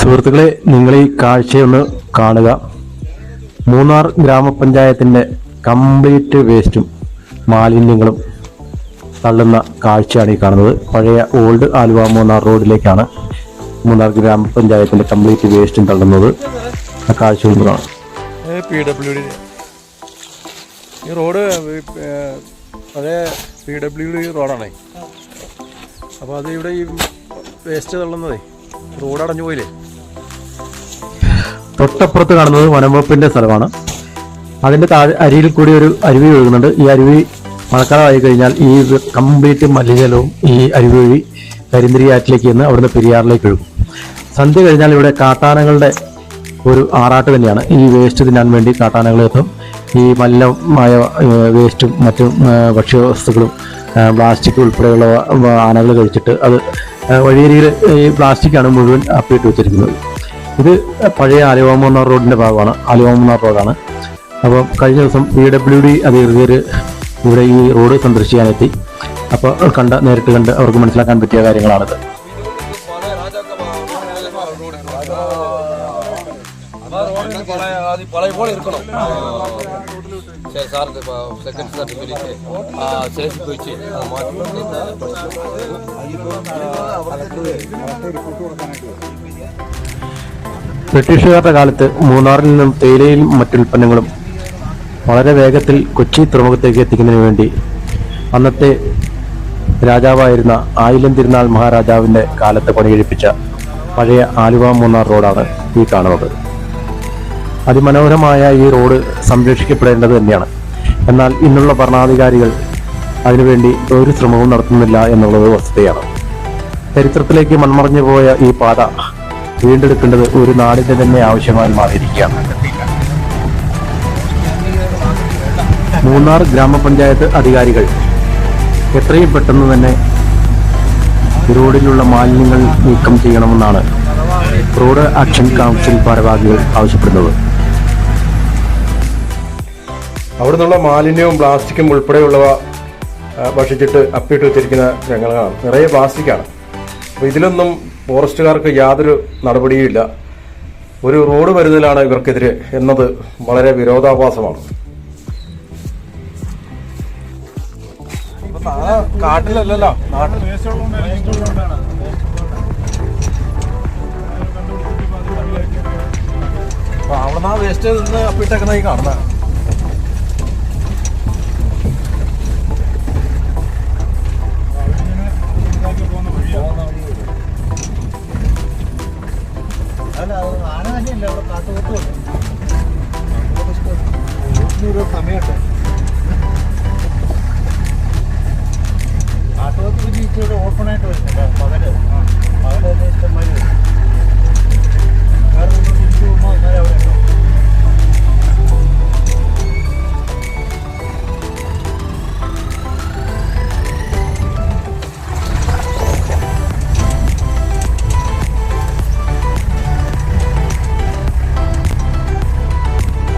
സുഹൃത്തുക്കളെ നിങ്ങൾ ഈ കാഴ്ചയൊന്ന് കാണുക. മൂന്നാർ ഗ്രാമപഞ്ചായത്തിന്റെ കംപ്ലീറ്റ് വേസ്റ്റും മാലിന്യങ്ങളും തള്ളുന്ന കാഴ്ചയാണ് ഈ കാണുന്നത്. പഴയ ഓൾഡ് ആലുവ മൂന്നാർ റോഡിലേക്കാണ് മൂന്നാർ ഗ്രാമപഞ്ചായത്തിന്റെ കംപ്ലീറ്റ് വേസ്റ്റും തള്ളുന്നത്. ആ കാഴ്ച കൊണ്ടാണ് പി ഡബ്ല്യു ഡി. ഈ റോഡ് പഴയ പി ഡബ്ല്യു ഡി റോഡാണേ. അപ്പോൾ അത് ഇവിടെ ഈ വേസ്റ്റ് തള്ളുന്നതേ റോഡ് അടഞ്ഞു പോയില്ലേ? തൊട്ടപ്പുറത്ത് കാണുന്നത് വനംവകുപ്പിന്റെ സ്ഥലമാണ്. അതിന്റെ താഴെ അരിയിൽ കൂടി ഒരു അരുവി ഒഴുകുന്നുണ്ട്. ഈ അരുവി മഴക്കാലമായി കഴിഞ്ഞാൽ ഈ കംപ്ലീറ്റ് മലിനജലവും ഈ അരുവി വഴി കരിന്തിരി ആറ്റിലേക്ക് ചെന്ന് അവിടുന്ന് പെരിയാറിലേക്ക് ഒഴുകും. സന്ധ്യ കഴിഞ്ഞാൽ ഇവിടെ കാട്ടാനകളുടെ ഒരു ആറാട്ട് തന്നെയാണ്. ഈ വേസ്റ്റ് തിന്നാൻ വേണ്ടി കാട്ടാനകൾ എത്തും ഈ മലിനമായ വേസ്റ്റും മറ്റും ഭക്ഷ്യവസ്തുക്കളും പ്ലാസ്റ്റിക് ഉൾപ്പെടെയുള്ള ആനകൾ കഴിച്ചിട്ട് അത് വഴിയരിയിൽ ഈ പ്ലാസ്റ്റിക്കാണ് മുഴുവൻ അപ്പിയിട്ട് വെച്ചിരിക്കുന്നത്. ഇത് പഴയ ആലുവ റോഡിന്റെ ഭാഗമാണ്. ആലുവ റോഡാണ്. അപ്പോൾ കഴിഞ്ഞ ദിവസം പി ഡബ്ല്യു ഡി അധികൃതർ ഇവിടെ ഈ റോഡ് സന്ദർശിക്കാനെത്തി അപ്പോൾ കണ്ട നേരിട്ട് കണ്ട് അവർക്ക് മനസ്സിലാക്കാൻ പറ്റിയ കാര്യങ്ങളാണിത്. பழைய போல இருக்கணும் சரி சார் இப்போ செகண்ட் சார் சொல்லிட்டு சேஃபி போயிடுச்சு அதை மாற்றி ബ്രിട്ടീഷുകാരുടെ കാലത്ത് മൂന്നാറിൽ നിന്നും തേയിലയും മറ്റുൽപ്പന്നങ്ങളും വളരെ വേഗത്തിൽ കൊച്ചി തുറമുഖത്തേക്ക് എത്തിക്കുന്നതിന് വേണ്ടി അന്നത്തെ രാജാവായിരുന്ന ആയിരം തിരുനാൾ മഹാരാജാവിന്റെ കാലത്ത് പണികഴിപ്പിച്ച പഴയ ആലുവ മൂന്നാർ റോഡാണ് ഈ കാണുന്നത് അതിമനോഹരമായ ഈ റോഡ് സംരക്ഷിക്കപ്പെടേണ്ടത് തന്നെയാണ്. എന്നാൽ ഇന്നുള്ള ഭരണാധികാരികൾ അതിനുവേണ്ടി ഒരു ശ്രമവും നടത്തുന്നില്ല എന്നുള്ളത് വസ്തുതയാണ്. ചരിത്രത്തിലേക്ക് മൺമറഞ്ഞു പോയ ഈ പാത വീണ്ടെടുക്കേണ്ടത് ഒരു നാടിന്റെ തന്നെ ആവശ്യമായി മാറിയിരിക്കുകയാണ്. മൂന്നാർ ഗ്രാമപഞ്ചായത്ത് അധികാരികൾ എത്രയും പെട്ടെന്ന് തന്നെ റോഡിലുള്ള മാലിന്യങ്ങൾ നീക്കം ചെയ്യണമെന്നാണ് റോഡ് ആക്ഷൻ കൗൺസിൽ ഭാരവാഹികൾ ആവശ്യപ്പെടുന്നത്. അവിടെ നിന്നുള്ള മാലിന്യവും പ്ലാസ്റ്റിക്കും ഉൾപ്പെടെയുള്ളവ ഭക്ഷിച്ചിട്ട് അപ്പിയിട്ട് വെച്ചിരിക്കുന്ന രംഗങ്ങളാണ് നിറയെ പ്ലാസ്റ്റിക്കാണ്. അപ്പോൾ ഇതിലൊന്നും ഫോറസ്റ്റുകാർക്ക് യാതൊരു നടപടിയുമില്ല. ഒരു റോഡ് വരുന്നതിലാണ് ഇവർക്കെതിരെ എന്നത് വളരെ വിരോധാഭാസമാണ്. കാട്ടിലല്ലല്ലോ നാട്ടിൽ വേസ്റ്റ് നിന്ന് അപ്പിട്ടേക്കുന്ന ഈ